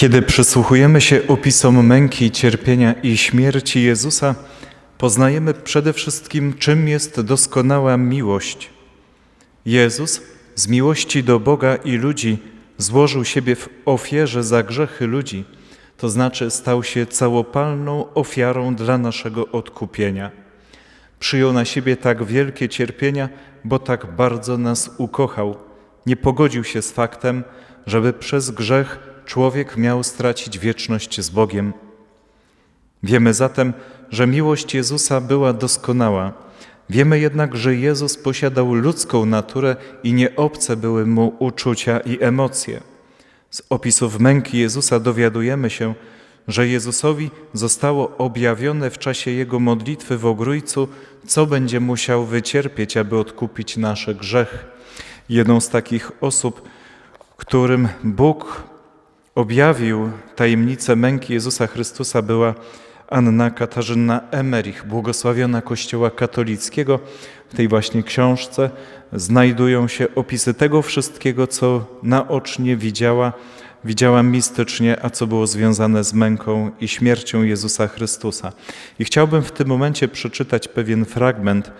Kiedy przysłuchujemy się opisom męki, cierpienia i śmierci Jezusa, poznajemy przede wszystkim, czym jest doskonała miłość. Jezus z miłości do Boga i ludzi złożył siebie w ofierze za grzechy ludzi, to znaczy stał się całopalną ofiarą dla naszego odkupienia. Przyjął na siebie tak wielkie cierpienia, bo tak bardzo nas ukochał. Nie pogodził się z faktem, żeby przez grzech człowiek miał stracić wieczność z Bogiem. Wiemy zatem, że miłość Jezusa była doskonała. Wiemy jednak, że Jezus posiadał ludzką naturę i nie obce były mu uczucia i emocje. Z opisów męki Jezusa dowiadujemy się, że Jezusowi zostało objawione w czasie Jego modlitwy w Ogrójcu, co będzie musiał wycierpieć, aby odkupić nasze grzech. Jedną z takich osób, którym Bóg objawił tajemnicę męki Jezusa Chrystusa była Anna Katarzyna Emerich, błogosławiona Kościoła katolickiego. W tej właśnie książce znajdują się opisy tego wszystkiego, co naocznie widziała, widziała mistycznie, a co było związane z męką i śmiercią Jezusa Chrystusa. I chciałbym w tym momencie przeczytać pewien fragment,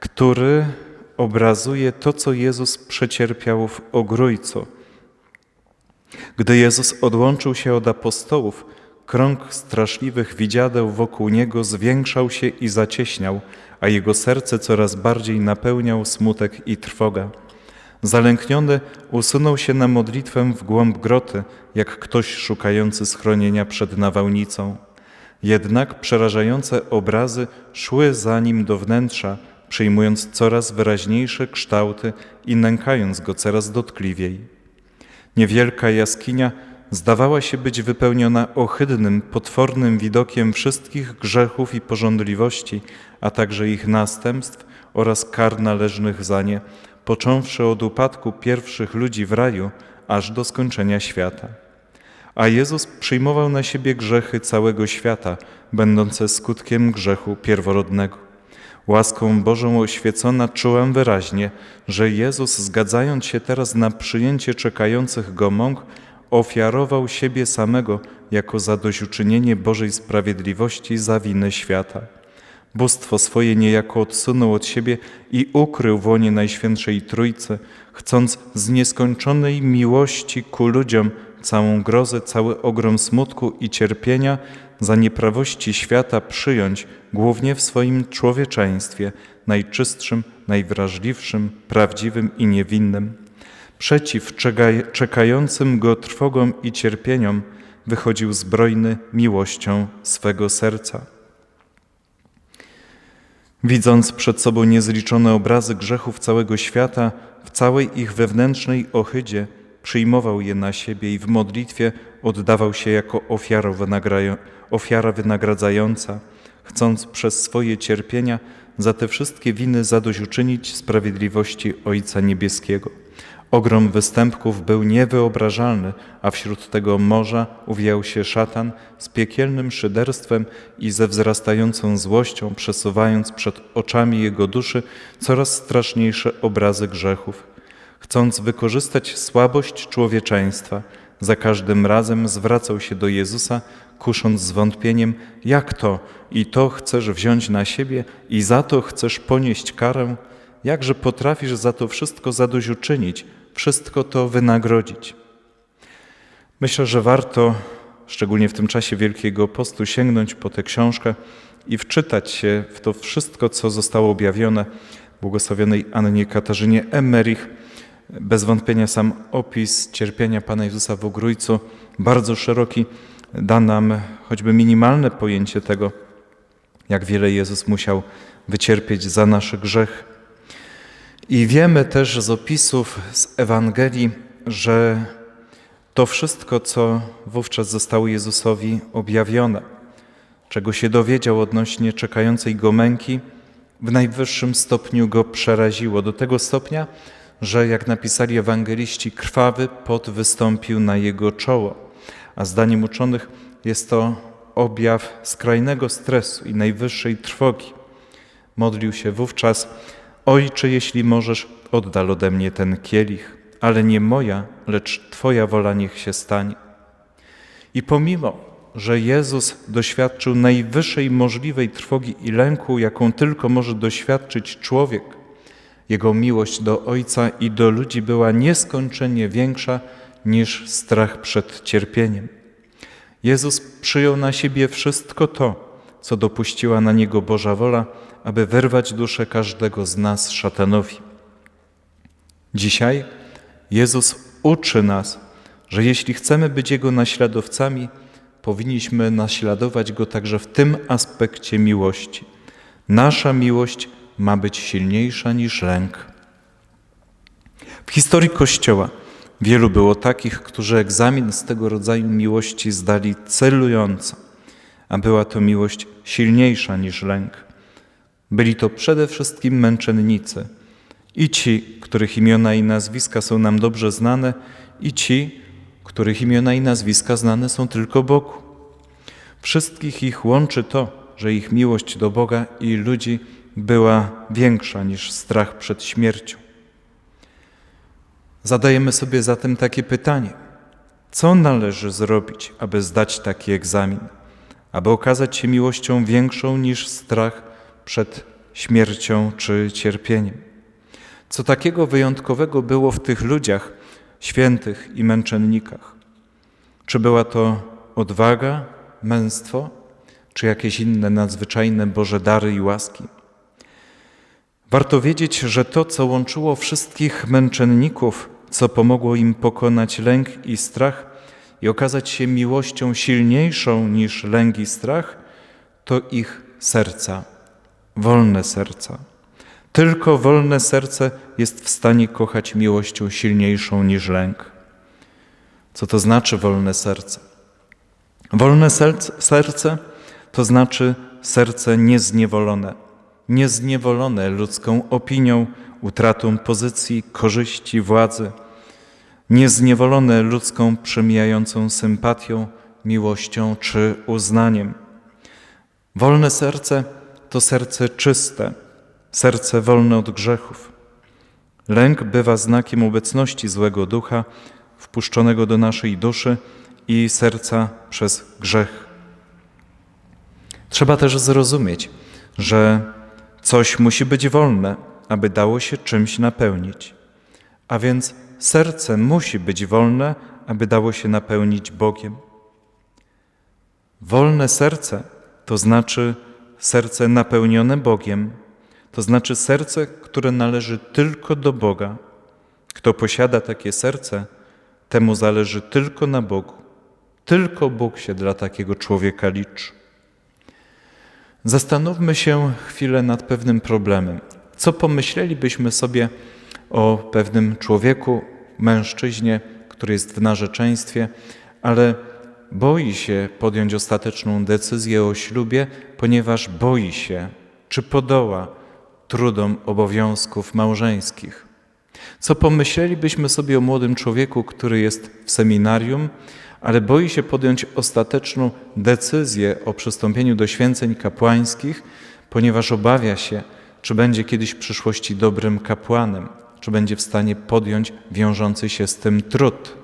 który obrazuje to, co Jezus przecierpiał w Ogrójcu. Gdy Jezus odłączył się od apostołów, krąg straszliwych widziadeł wokół Niego zwiększał się i zacieśniał, a Jego serce coraz bardziej napełniał smutek i trwoga. Zalękniony usunął się na modlitwę w głąb groty, jak ktoś szukający schronienia przed nawałnicą. Jednak przerażające obrazy szły za nim do wnętrza, przyjmując coraz wyraźniejsze kształty i nękając go coraz dotkliwiej. Niewielka jaskinia zdawała się być wypełniona ohydnym, potwornym widokiem wszystkich grzechów i porządliwości, a także ich następstw oraz kar należnych za nie, począwszy od upadku pierwszych ludzi w raju, aż do skończenia świata. A Jezus przyjmował na siebie grzechy całego świata, będące skutkiem grzechu pierworodnego. Łaską Bożą oświecona czułem wyraźnie, że Jezus, zgadzając się teraz na przyjęcie czekających Go mąk, ofiarował siebie samego jako zadośćuczynienie Bożej sprawiedliwości za winę świata. Bóstwo swoje niejako odsunął od siebie i ukrył w łonie Najświętszej Trójcy, chcąc z nieskończonej miłości ku ludziom całą grozę, cały ogrom smutku i cierpienia za nieprawości świata przyjąć głównie w swoim człowieczeństwie, najczystszym, najwrażliwszym, prawdziwym i niewinnym. Przeciw czekającym go trwogom i cierpieniom wychodził zbrojny miłością swego serca. Widząc przed sobą niezliczone obrazy grzechów całego świata, w całej ich wewnętrznej ohydzie, przyjmował je na siebie i w modlitwie oddawał się jako ofiara wynagradzająca, chcąc przez swoje cierpienia za te wszystkie winy zadośćuczynić sprawiedliwości Ojca Niebieskiego. Ogrom występków był niewyobrażalny, a wśród tego morza uwijał się szatan z piekielnym szyderstwem i ze wzrastającą złością, przesuwając przed oczami jego duszy coraz straszniejsze obrazy grzechów. Chcąc wykorzystać słabość człowieczeństwa, za każdym razem zwracał się do Jezusa, kusząc zwątpieniem, jak to i to chcesz wziąć na siebie i za to chcesz ponieść karę, jakże potrafisz za to wszystko zadośćuczynić, wszystko to wynagrodzić. Myślę, że warto, szczególnie w tym czasie Wielkiego Postu, sięgnąć po tę książkę i wczytać się w to wszystko, co zostało objawione błogosławionej Annie Katarzynie Emmerich, bez wątpienia sam opis cierpienia Pana Jezusa w Ogrójcu, bardzo szeroki, da nam choćby minimalne pojęcie tego, jak wiele Jezus musiał wycierpieć za nasz grzech. I wiemy też z opisów z Ewangelii, że to wszystko, co wówczas zostało Jezusowi objawione, czego się dowiedział odnośnie czekającej go męki, w najwyższym stopniu go przeraziło. Do tego stopnia, że jak napisali ewangeliści, krwawy pot wystąpił na jego czoło. A zdaniem uczonych jest to objaw skrajnego stresu i najwyższej trwogi. Modlił się wówczas: Ojcze, jeśli możesz, oddal ode mnie ten kielich, ale nie moja, lecz Twoja wola niech się stanie. I pomimo, że Jezus doświadczył najwyższej możliwej trwogi i lęku, jaką tylko może doświadczyć człowiek, jego miłość do Ojca i do ludzi była nieskończenie większa niż strach przed cierpieniem. Jezus przyjął na siebie wszystko to, co dopuściła na niego Boża wola, aby wyrwać duszę każdego z nas szatanowi. Dzisiaj Jezus uczy nas, że jeśli chcemy być Jego naśladowcami, powinniśmy naśladować Go także w tym aspekcie miłości. Nasza miłość ma być silniejsza niż lęk. W historii Kościoła wielu było takich, którzy egzamin z tego rodzaju miłości zdali celująco, a była to miłość silniejsza niż lęk. Byli to przede wszystkim męczennicy i ci, których imiona i nazwiska są nam dobrze znane, i ci, których imiona i nazwiska znane są tylko Bogu. Wszystkich ich łączy to, że ich miłość do Boga i ludzi była większa niż strach przed śmiercią. Zadajemy sobie zatem takie pytanie: co należy zrobić, aby zdać taki egzamin, aby okazać się miłością większą niż strach przed śmiercią czy cierpieniem? Co takiego wyjątkowego było w tych ludziach, świętych i męczennikach? Czy była to odwaga, męstwo, czy jakieś inne nadzwyczajne Boże dary i łaski? Warto wiedzieć, że to, co łączyło wszystkich męczenników, co pomogło im pokonać lęk i strach i okazać się miłością silniejszą niż lęk i strach, to ich serca, wolne serca. Tylko wolne serce jest w stanie kochać miłością silniejszą niż lęk. Co to znaczy wolne serce? Wolne serce to znaczy serce niezniewolone, niezniewolone ludzką opinią, utratą pozycji, korzyści, władzy, niezniewolone ludzką przemijającą sympatią, miłością czy uznaniem. Wolne serce to serce czyste, serce wolne od grzechów. Lęk bywa znakiem obecności złego ducha wpuszczonego do naszej duszy i serca przez grzech. Trzeba też zrozumieć, że coś musi być wolne, aby dało się czymś napełnić. A więc serce musi być wolne, aby dało się napełnić Bogiem. Wolne serce to znaczy serce napełnione Bogiem, to znaczy serce, które należy tylko do Boga. Kto posiada takie serce, temu zależy tylko na Bogu. Tylko Bóg się dla takiego człowieka liczy. Zastanówmy się chwilę nad pewnym problemem. Co pomyślelibyśmy sobie o pewnym człowieku, mężczyźnie, który jest w narzeczeństwie, ale boi się podjąć ostateczną decyzję o ślubie, ponieważ boi się, czy podoła trudom obowiązków małżeńskich. Co pomyślelibyśmy sobie o młodym człowieku, który jest w seminarium, ale boi się podjąć ostateczną decyzję o przystąpieniu do święceń kapłańskich, ponieważ obawia się, czy będzie kiedyś w przyszłości dobrym kapłanem, czy będzie w stanie podjąć wiążący się z tym trud.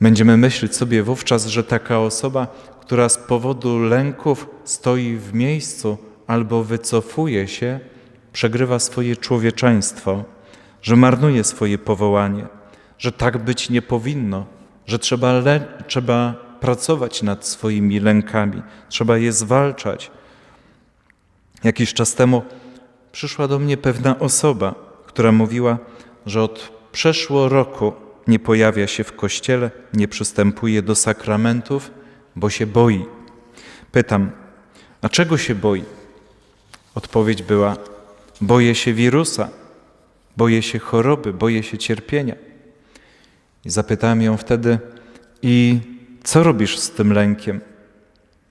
Będziemy myśleć sobie wówczas, że taka osoba, która z powodu lęków stoi w miejscu albo wycofuje się, przegrywa swoje człowieczeństwo, że marnuje swoje powołanie, że tak być nie powinno, że trzeba, trzeba pracować nad swoimi lękami, trzeba je zwalczać. Jakiś czas temu przyszła do mnie pewna osoba, która mówiła, że od przeszło roku nie pojawia się w kościele, nie przystępuje do sakramentów, bo się boi. Pytam, a czego się boi? Odpowiedź była: Boję się wirusa, boję się choroby, boję się cierpienia. I zapytałem ją wtedy: I co robisz z tym lękiem?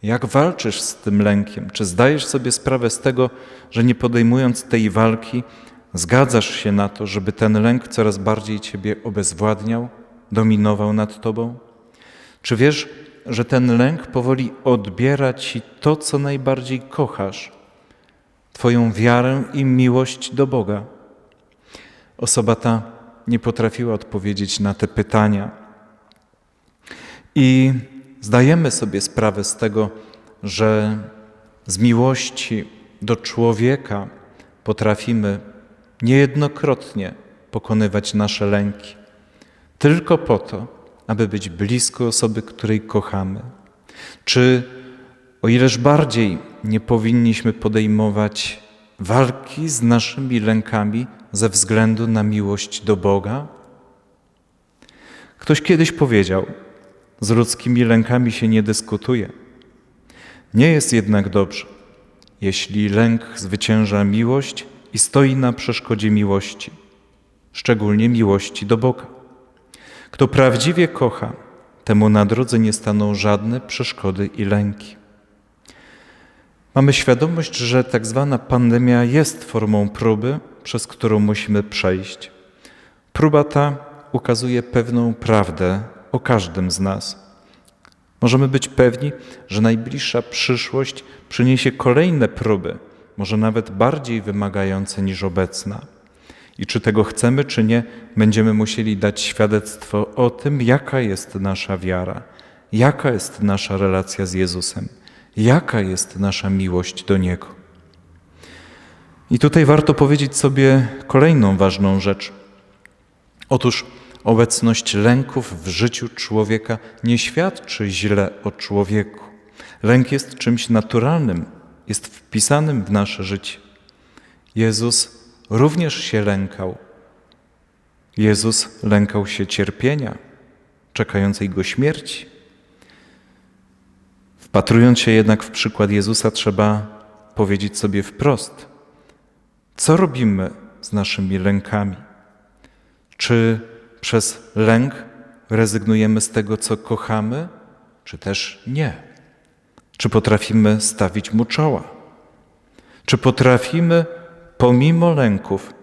Jak walczysz z tym lękiem? Czy zdajesz sobie sprawę z tego, że nie podejmując tej walki, zgadzasz się na to, żeby ten lęk coraz bardziej ciebie obezwładniał, dominował nad tobą? Czy wiesz, że ten lęk powoli odbiera ci to, co najbardziej kochasz, Twoją wiarę i miłość do Boga? Osoba ta nie potrafiła odpowiedzieć na te pytania. I zdajemy sobie sprawę z tego, że z miłości do człowieka potrafimy niejednokrotnie pokonywać nasze lęki, tylko po to, aby być blisko osoby, której kochamy. Czy o ileż bardziej nie powinniśmy podejmować walki z naszymi lękami ze względu na miłość do Boga? Ktoś kiedyś powiedział: Z ludzkimi lękami się nie dyskutuje. Nie jest jednak dobrze, jeśli lęk zwycięża miłość i stoi na przeszkodzie miłości, szczególnie miłości do Boga. Kto prawdziwie kocha, temu na drodze nie staną żadne przeszkody i lęki. Mamy świadomość, że tak zwana pandemia jest formą próby, przez którą musimy przejść. Próba ta ukazuje pewną prawdę o każdym z nas. Możemy być pewni, że najbliższa przyszłość przyniesie kolejne próby, może nawet bardziej wymagające niż obecna. I czy tego chcemy, czy nie, będziemy musieli dać świadectwo o tym, jaka jest nasza wiara, jaka jest nasza relacja z Jezusem, jaka jest nasza miłość do Niego. I tutaj warto powiedzieć sobie kolejną ważną rzecz. Otóż obecność lęków w życiu człowieka nie świadczy źle o człowieku. Lęk jest czymś naturalnym, jest wpisanym w nasze życie. Jezus również się lękał. Jezus lękał się cierpienia, czekającej go śmierci. Wpatrując się jednak w przykład Jezusa, trzeba powiedzieć sobie wprost, co robimy z naszymi lękami? Czy przez lęk rezygnujemy z tego, co kochamy, czy też nie? Czy potrafimy stawić mu czoła? Czy potrafimy pomimo lęków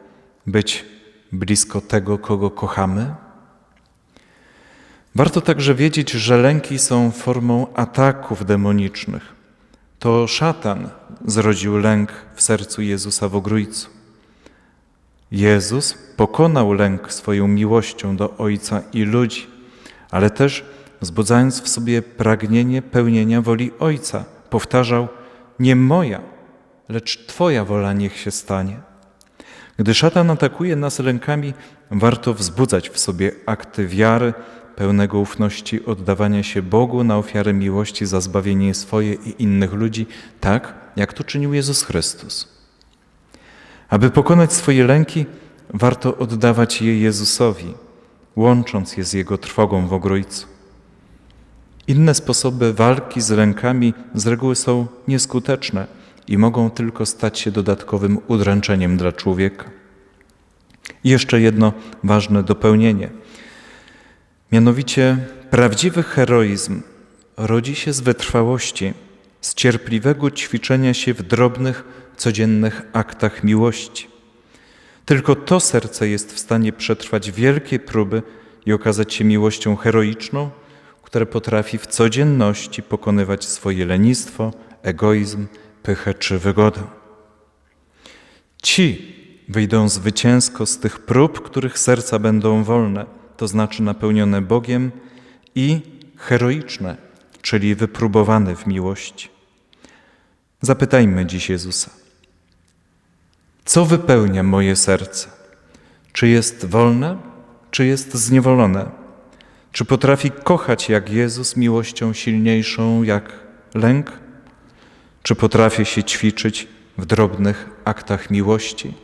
być blisko tego, kogo kochamy? Warto także wiedzieć, że lęki są formą ataków demonicznych. To szatan zrodził lęk w sercu Jezusa w ogrójcu. Jezus pokonał lęk swoją miłością do Ojca i ludzi, ale też wzbudzając w sobie pragnienie pełnienia woli Ojca, powtarzał: Nie moja, lecz Twoja wola niech się stanie. Gdy szatan atakuje nas lękami, warto wzbudzać w sobie akty wiary, pełnego ufności oddawania się Bogu na ofiarę miłości za zbawienie swoje i innych ludzi, tak jak to czynił Jezus Chrystus. Aby pokonać swoje lęki, warto oddawać je Jezusowi, łącząc je z Jego trwogą w ogrójcu. Inne sposoby walki z lękami z reguły są nieskuteczne i mogą tylko stać się dodatkowym udręczeniem dla człowieka. I jeszcze jedno ważne dopełnienie. Mianowicie prawdziwy heroizm rodzi się z wytrwałości, z cierpliwego ćwiczenia się w drobnych, codziennych aktach miłości. Tylko to serce jest w stanie przetrwać wielkie próby i okazać się miłością heroiczną, które potrafi w codzienności pokonywać swoje lenistwo, egoizm, pychę czy wygodę. Ci wyjdą zwycięsko z tych prób, których serca będą wolne, to znaczy napełnione Bogiem i heroiczne, czyli wypróbowane w miłości. Zapytajmy dziś Jezusa. Co wypełnia moje serce? Czy jest wolne, czy jest zniewolone? Czy potrafi kochać jak Jezus miłością silniejszą jak lęk? Czy potrafię się ćwiczyć w drobnych aktach miłości?